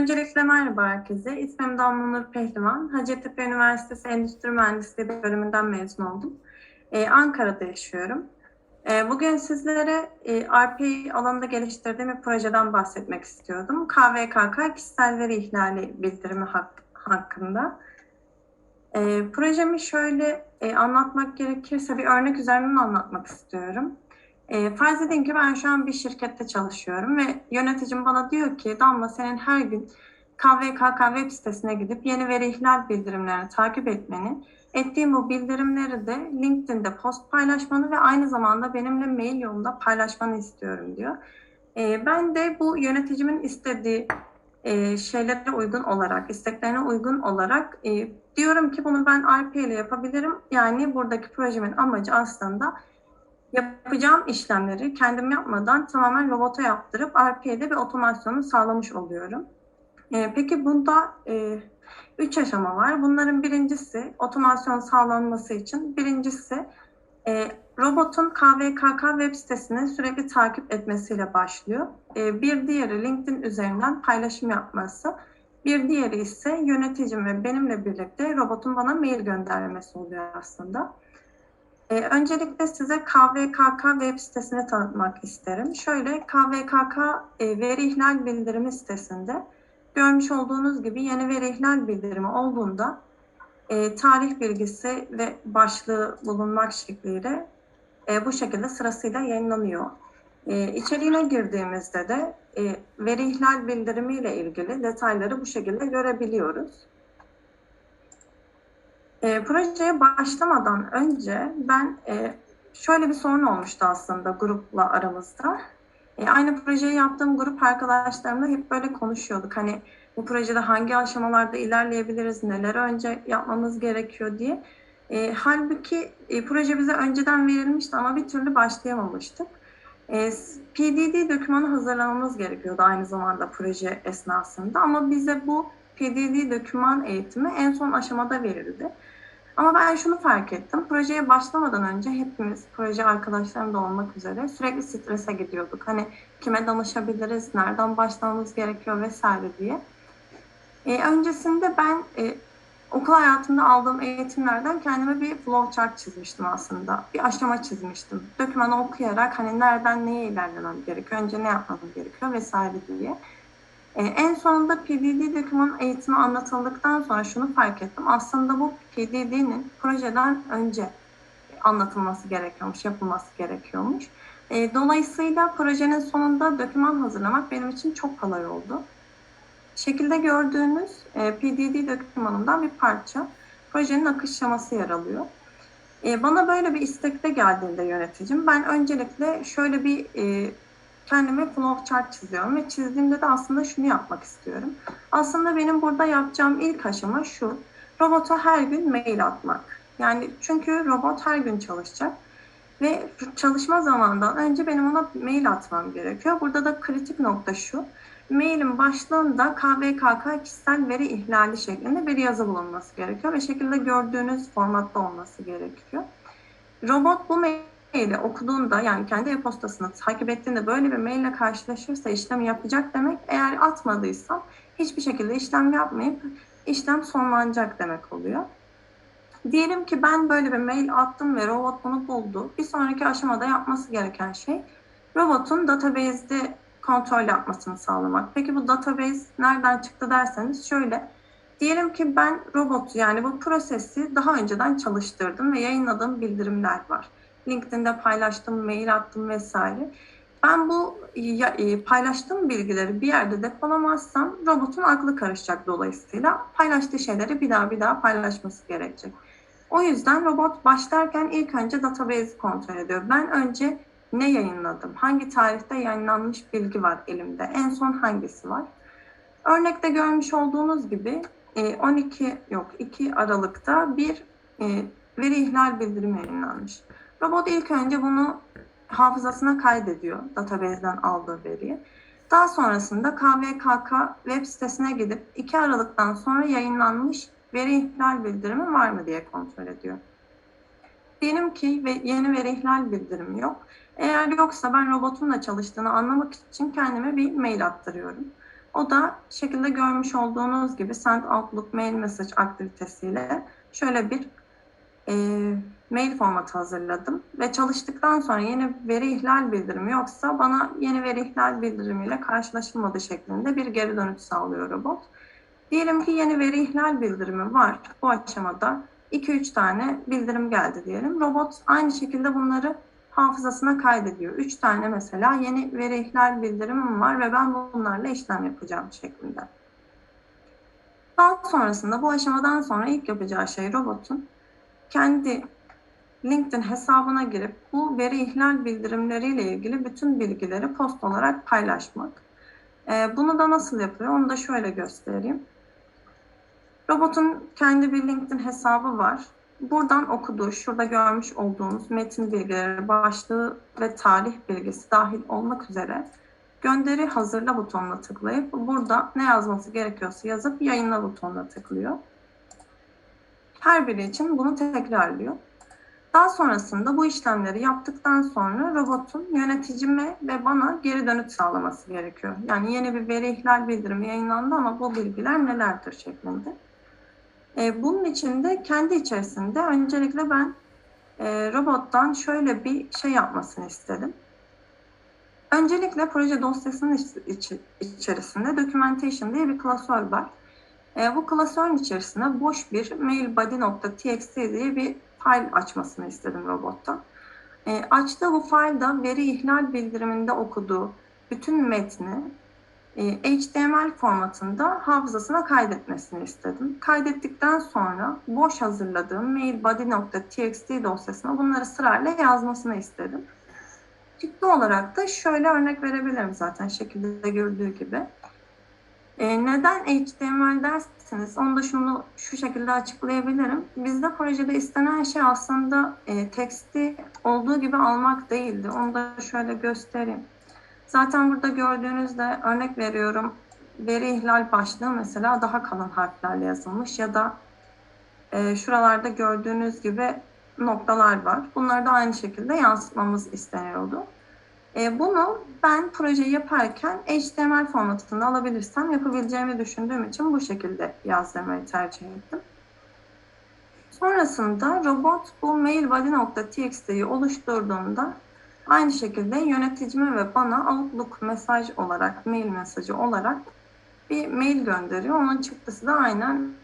Öncelikle merhaba herkese. İsmim Damla Nur Pehlivan. Hacettepe Üniversitesi Endüstri Mühendisliği bölümünden mezun oldum. Ee, Ankara'da yaşıyorum. Ee, bugün sizlere e, RPA alanında geliştirdiğim bir projeden bahsetmek istiyordum. KVKK kişisel veri ihlali bildirimi hak- hakkında. Ee, projemi şöyle e, anlatmak gerekirse bir örnek üzerinden anlatmak istiyorum. E, farz edin ki ben şu an bir şirkette çalışıyorum ve yöneticim bana diyor ki Damla senin her gün KVKK web sitesine gidip yeni veri ihlal bildirimlerini takip etmeni, ettiğim bu bildirimleri de LinkedIn'de post paylaşmanı ve aynı zamanda benimle mail yolunda paylaşmanı istiyorum diyor. E, ben de bu yöneticimin istediği e, şeylere uygun olarak, isteklerine uygun olarak e, diyorum ki bunu ben RPA ile yapabilirim. Yani buradaki projemin amacı aslında yapacağım işlemleri kendim yapmadan tamamen robota yaptırıp RPA'de bir otomasyonu sağlamış oluyorum. Ee, peki bunda e, üç aşama var. Bunların birincisi otomasyon sağlanması için. Birincisi e, robotun KVKK web sitesini sürekli takip etmesiyle başlıyor. E, bir diğeri LinkedIn üzerinden paylaşım yapması. Bir diğeri ise yöneticim ve benimle birlikte robotun bana mail göndermesi oluyor aslında. Ee, öncelikle size KVKK web sitesini tanıtmak isterim. Şöyle KVKK e, veri ihlal bildirimi sitesinde görmüş olduğunuz gibi yeni veri ihlal bildirimi olduğunda e, tarih bilgisi ve başlığı bulunmak şekliyle e, bu şekilde sırasıyla yayınlanıyor. E, içeriğine girdiğimizde de e, veri ihlal bildirimiyle ilgili detayları bu şekilde görebiliyoruz. E, projeye başlamadan önce ben e, şöyle bir sorun olmuştu aslında grupla aramızda. E, aynı projeyi yaptığım grup arkadaşlarımla hep böyle konuşuyorduk. Hani bu projede hangi aşamalarda ilerleyebiliriz, neler önce yapmamız gerekiyor diye. E, halbuki e, proje bize önceden verilmişti ama bir türlü başlayamamıştık. E, PDD dokümanı hazırlamamız gerekiyordu aynı zamanda proje esnasında ama bize bu PDD doküman eğitimi en son aşamada verildi. Ama ben şunu fark ettim. Projeye başlamadan önce hepimiz, proje arkadaşlarım da olmak üzere sürekli strese gidiyorduk. Hani kime danışabiliriz, nereden başlamamız gerekiyor vesaire diye. E, öncesinde ben e, okul hayatımda aldığım eğitimlerden kendime bir flowchart çizmiştim aslında. Bir aşama çizmiştim. Dokümanı okuyarak hani nereden neye ilerlemem gerekiyor, önce ne yapmam gerekiyor vesaire diye. Ee, en sonunda PDD doküman eğitimi anlatıldıktan sonra şunu fark ettim. Aslında bu PDD'nin projeden önce anlatılması gerekiyormuş, yapılması gerekiyormuş. E, dolayısıyla projenin sonunda doküman hazırlamak benim için çok kolay oldu. Şekilde gördüğünüz e, PDD dokümanından bir parça projenin akış şeması yer alıyor. E, bana böyle bir istekte geldiğinde yöneticim ben öncelikle şöyle bir e, kendime flowchart çiziyorum ve çizdiğimde de aslında şunu yapmak istiyorum. Aslında benim burada yapacağım ilk aşama şu. Robota her gün mail atmak. Yani çünkü robot her gün çalışacak ve çalışma zamanından önce benim ona mail atmam gerekiyor. Burada da kritik nokta şu. Mailin başlığında KVKK kişisel veri ihlali şeklinde bir yazı bulunması gerekiyor ve şekilde gördüğünüz formatta olması gerekiyor. Robot bu mail maili okuduğunda yani kendi e-postasını takip ettiğinde böyle bir maille karşılaşırsa işlemi yapacak demek. Eğer atmadıysa hiçbir şekilde işlem yapmayıp işlem sonlanacak demek oluyor. Diyelim ki ben böyle bir mail attım ve robot bunu buldu. Bir sonraki aşamada yapması gereken şey robotun database'de kontrol yapmasını sağlamak. Peki bu database nereden çıktı derseniz şöyle. Diyelim ki ben robotu yani bu prosesi daha önceden çalıştırdım ve yayınladığım bildirimler var. LinkedIn'de paylaştım, mail attım vesaire. Ben bu e, paylaştığım bilgileri bir yerde depolamazsam robotun aklı karışacak dolayısıyla paylaştığı şeyleri bir daha bir daha paylaşması gerekecek. O yüzden robot başlarken ilk önce database kontrol ediyor. Ben önce ne yayınladım? Hangi tarihte yayınlanmış bilgi var elimde? En son hangisi var? Örnekte görmüş olduğunuz gibi 12 e, yok 2 Aralık'ta bir e, veri ihlal bildirimi yayınlanmış. Robot ilk önce bunu hafızasına kaydediyor database'den aldığı veriyi. Daha sonrasında KVKK web sitesine gidip 2 Aralık'tan sonra yayınlanmış veri ihlal bildirimi var mı diye kontrol ediyor. Diyelim ki ve yeni veri ihlal bildirimi yok. Eğer yoksa ben robotun çalıştığını anlamak için kendime bir mail attırıyorum. O da şekilde görmüş olduğunuz gibi Send Outlook Mail Message aktivitesiyle şöyle bir e, mail formatı hazırladım ve çalıştıktan sonra yeni veri ihlal bildirimi yoksa bana yeni veri ihlal bildirimiyle karşılaşılmadığı şeklinde bir geri dönüş sağlıyor robot. Diyelim ki yeni veri ihlal bildirimi var. Bu aşamada 2-3 tane bildirim geldi diyelim. Robot aynı şekilde bunları hafızasına kaydediyor. 3 tane mesela yeni veri ihlal bildirimim var ve ben bunlarla işlem yapacağım şeklinde. Daha sonrasında bu aşamadan sonra ilk yapacağı şey robotun kendi LinkedIn hesabına girip bu veri ihlal bildirimleriyle ilgili bütün bilgileri post olarak paylaşmak. Ee, bunu da nasıl yapıyor onu da şöyle göstereyim. Robotun kendi bir LinkedIn hesabı var. Buradan okuduğu, şurada görmüş olduğunuz metin bilgileri, başlığı ve tarih bilgisi dahil olmak üzere gönderi hazırla butonuna tıklayıp burada ne yazması gerekiyorsa yazıp yayınla butonuna tıklıyor. Her biri için bunu tekrarlıyor. Daha sonrasında bu işlemleri yaptıktan sonra robotun yöneticime ve bana geri dönüş sağlaması gerekiyor. Yani yeni bir veri ihlal bildirimi yayınlandı ama bu bilgiler nelerdir şeklinde. E, bunun için de kendi içerisinde öncelikle ben e, robottan şöyle bir şey yapmasını istedim. Öncelikle proje dosyasının iç, iç, içerisinde documentation diye bir klasör var. E, bu klasörün içerisine boş bir mailbody.txt diye bir file açmasını istedim robottan. E, açtığı bu file'da veri ihlal bildiriminde okuduğu bütün metni e, HTML formatında hafızasına kaydetmesini istedim. Kaydettikten sonra boş hazırladığım mailbody.txt dosyasına bunları sırayla yazmasını istedim. Çıktı olarak da şöyle örnek verebilirim zaten şekilde gördüğü gibi. E, neden HTML dersiniz? Onu da şunu şu şekilde açıklayabilirim. Bizde projede istenen şey aslında e, teksti olduğu gibi almak değildi. Onu da şöyle göstereyim. Zaten burada gördüğünüzde örnek veriyorum veri ihlal başlığı mesela daha kalın harflerle yazılmış ya da e, şuralarda gördüğünüz gibi noktalar var. Bunları da aynı şekilde yansıtmamız isteniyordu. E, bunu ben projeyi yaparken HTML formatında alabilirsem yapabileceğimi düşündüğüm için bu şekilde yazdırmayı tercih ettim. Sonrasında robot bu mailbody.txt'yi oluşturduğunda aynı şekilde yöneticime ve bana Outlook mesaj olarak, mail mesajı olarak bir mail gönderiyor. Onun çıktısı da aynen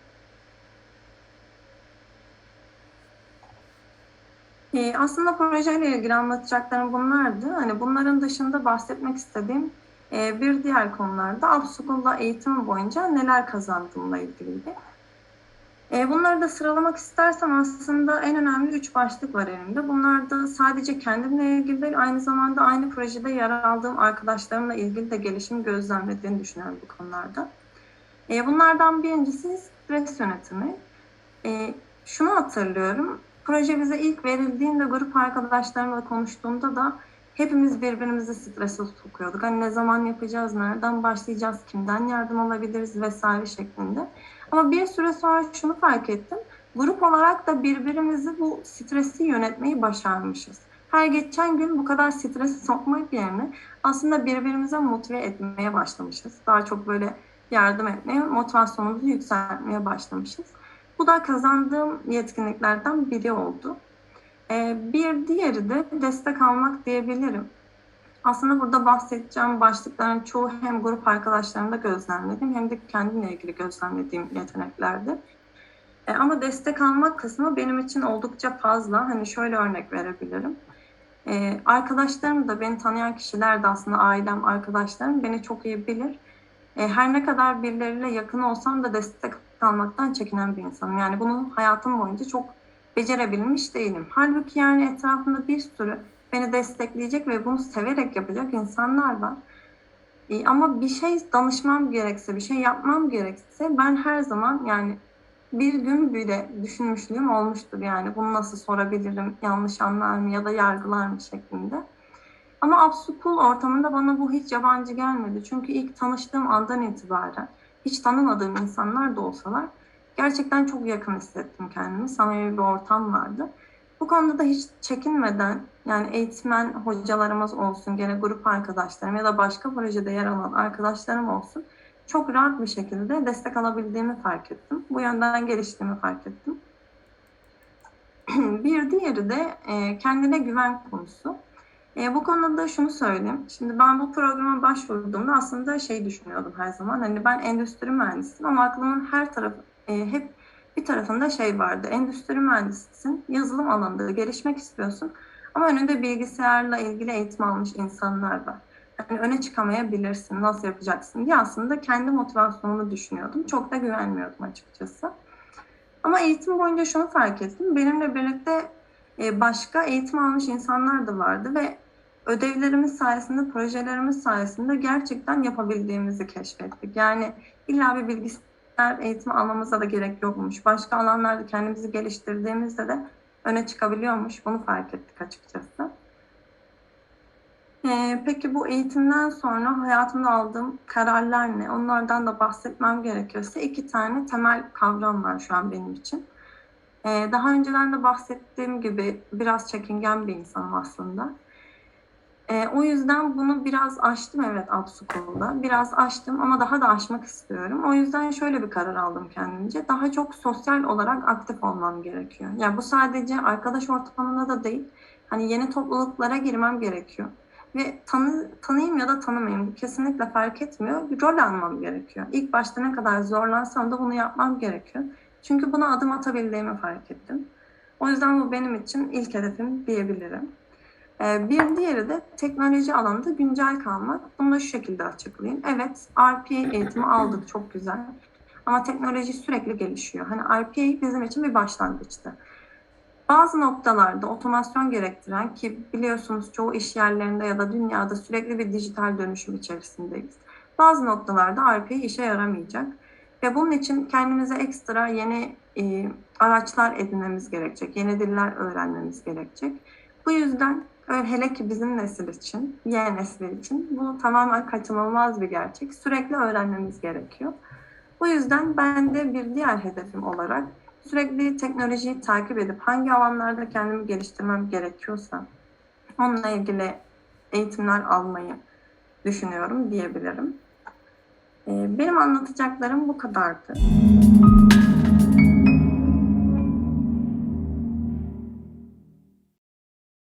Ee, aslında projeyle ilgili anlatacaklarım bunlardı. Hani bunların dışında bahsetmek istediğim e, bir diğer konularda Upschool'da eğitim boyunca neler kazandığımla ilgiliydi. E, bunları da sıralamak istersem aslında en önemli üç başlık var elimde. Bunlar da sadece kendimle ilgili değil, aynı zamanda aynı projede yer aldığım arkadaşlarımla ilgili de gelişim gözlemlediğini düşünüyorum bu konularda. E, bunlardan birincisi stres yönetimi. Şunu hatırlıyorum, proje bize ilk verildiğinde grup arkadaşlarımla konuştuğumda da hepimiz birbirimizi strese sokuyorduk. Hani ne zaman yapacağız, nereden başlayacağız, kimden yardım alabiliriz vesaire şeklinde. Ama bir süre sonra şunu fark ettim. Grup olarak da birbirimizi bu stresi yönetmeyi başarmışız. Her geçen gün bu kadar stresi sokmak yerine aslında birbirimize motive etmeye başlamışız. Daha çok böyle yardım etmeye, motivasyonumuzu yükseltmeye başlamışız. Bu da kazandığım yetkinliklerden biri oldu. Ee, bir diğeri de destek almak diyebilirim. Aslında burada bahsedeceğim başlıkların çoğu hem grup arkadaşlarımda gözlemledim hem de kendimle ilgili gözlemlediğim yeteneklerdi. E, ama destek almak kısmı benim için oldukça fazla. Hani şöyle örnek verebilirim. E, arkadaşlarım da beni tanıyan kişiler de aslında ailem, arkadaşlarım beni çok iyi bilir. E, her ne kadar birileriyle yakın olsam da destek almaktan çekinen bir insanım. Yani bunu hayatım boyunca çok becerebilmiş değilim. Halbuki yani etrafımda bir sürü beni destekleyecek ve bunu severek yapacak insanlar var. E, ama bir şey danışmam gerekse, bir şey yapmam gerekse ben her zaman yani bir gün bile düşünmüşlüğüm olmuştur yani bunu nasıl sorabilirim, yanlış anlar mı ya da yargılar mı şeklinde. Ama Upschool ortamında bana bu hiç yabancı gelmedi. Çünkü ilk tanıştığım andan itibaren hiç tanımadığım insanlar da olsalar gerçekten çok yakın hissettim kendimi. Samimi bir ortam vardı. Bu konuda da hiç çekinmeden yani eğitmen hocalarımız olsun, gene grup arkadaşlarım ya da başka projede yer alan arkadaşlarım olsun çok rahat bir şekilde destek alabildiğimi fark ettim. Bu yönden geliştiğimi fark ettim. bir diğeri de kendine güven konusu. E, bu konuda da şunu söyleyeyim. Şimdi ben bu programa başvurduğumda aslında şey düşünüyordum her zaman. Hani ben endüstri mühendisiyim ama aklımın her tarafı e, hep bir tarafında şey vardı. Endüstri mühendisisin, yazılım alanında gelişmek istiyorsun. Ama önünde bilgisayarla ilgili eğitim almış insanlar var. Yani öne çıkamayabilirsin, nasıl yapacaksın diye aslında kendi motivasyonumu düşünüyordum. Çok da güvenmiyordum açıkçası. Ama eğitim boyunca şunu fark ettim. Benimle birlikte e, başka eğitim almış insanlar da vardı ve ödevlerimiz sayesinde, projelerimiz sayesinde gerçekten yapabildiğimizi keşfettik. Yani illa bir bilgisayar eğitimi almamıza da gerek yokmuş. Başka alanlarda kendimizi geliştirdiğimizde de öne çıkabiliyormuş. Bunu fark ettik açıkçası. Ee, peki bu eğitimden sonra hayatımda aldığım kararlar ne? Onlardan da bahsetmem gerekiyorsa iki tane temel kavram var şu an benim için. Ee, daha önceden de bahsettiğim gibi biraz çekingen bir insanım aslında. Ee, o yüzden bunu biraz aştım evet Absukol'da. Biraz aştım ama daha da aşmak istiyorum. O yüzden şöyle bir karar aldım kendimce. Daha çok sosyal olarak aktif olmam gerekiyor. Yani bu sadece arkadaş ortamında da değil. Hani yeni topluluklara girmem gerekiyor. Ve tanı, tanıyayım ya da tanımayayım kesinlikle fark etmiyor. Rol almam gerekiyor. İlk başta ne kadar zorlansam da bunu yapmam gerekiyor. Çünkü buna adım atabildiğimi fark ettim. O yüzden bu benim için ilk hedefim diyebilirim. Ee, Bir diğeri de teknoloji alanında güncel kalmak. Bunu da şu şekilde açıklayayım. Evet, RPA eğitimi aldık çok güzel. Ama teknoloji sürekli gelişiyor. Hani RPA bizim için bir başlangıçtı. Bazı noktalarda otomasyon gerektiren ki biliyorsunuz çoğu iş yerlerinde ya da dünyada sürekli bir dijital dönüşüm içerisindeyiz. Bazı noktalarda RPA işe yaramayacak. Ve bunun için kendimize ekstra yeni e, araçlar edinmemiz gerekecek. Yeni diller öğrenmemiz gerekecek. Bu yüzden hele ki bizim nesil için, yeni nesil için bu tamamen kaçınılmaz bir gerçek. Sürekli öğrenmemiz gerekiyor. Bu yüzden ben de bir diğer hedefim olarak sürekli teknolojiyi takip edip hangi alanlarda kendimi geliştirmem gerekiyorsa onunla ilgili eğitimler almayı düşünüyorum diyebilirim. Ee, Benim anlatacaklarım bu kadardı.